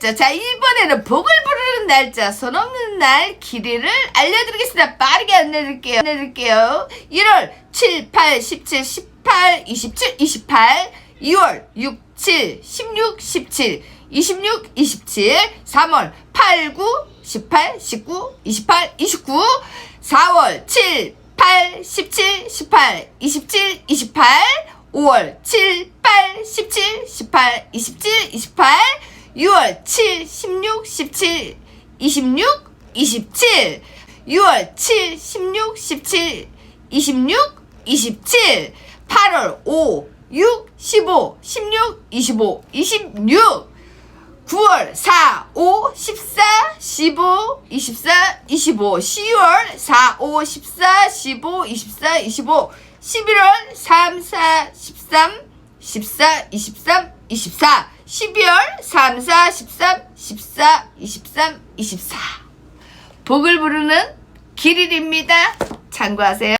자, 자, 이번에는 복을 부르는 날짜, 손 없는 날 길이를 알려드리겠습니다. 빠르게 안내드릴게요. 안내드릴게요. 1월 7, 8, 17, 18, 27, 28, 2월 6, 7, 16, 17, 26, 27, 3월 8, 9, 18, 19, 28, 29, 4월 7, 8, 17, 18, 27, 28, 5월 7, 8, 17, 18, 27, 28, 6월 7, 16, 17, 26, 27, 6월 7, 16, 17, 26, 27, 8월 5, 6, 15, 16, 25, 26, 9월 4, 5, 14, 15, 24, 25, 10월 4, 5, 14, 15, 24, 25, 11월 3, 4, 13, 14, 23, 24, 12월 3, 4, 13, 14, 23, 24. 복을 부르는 길일입니다. 참고하세요.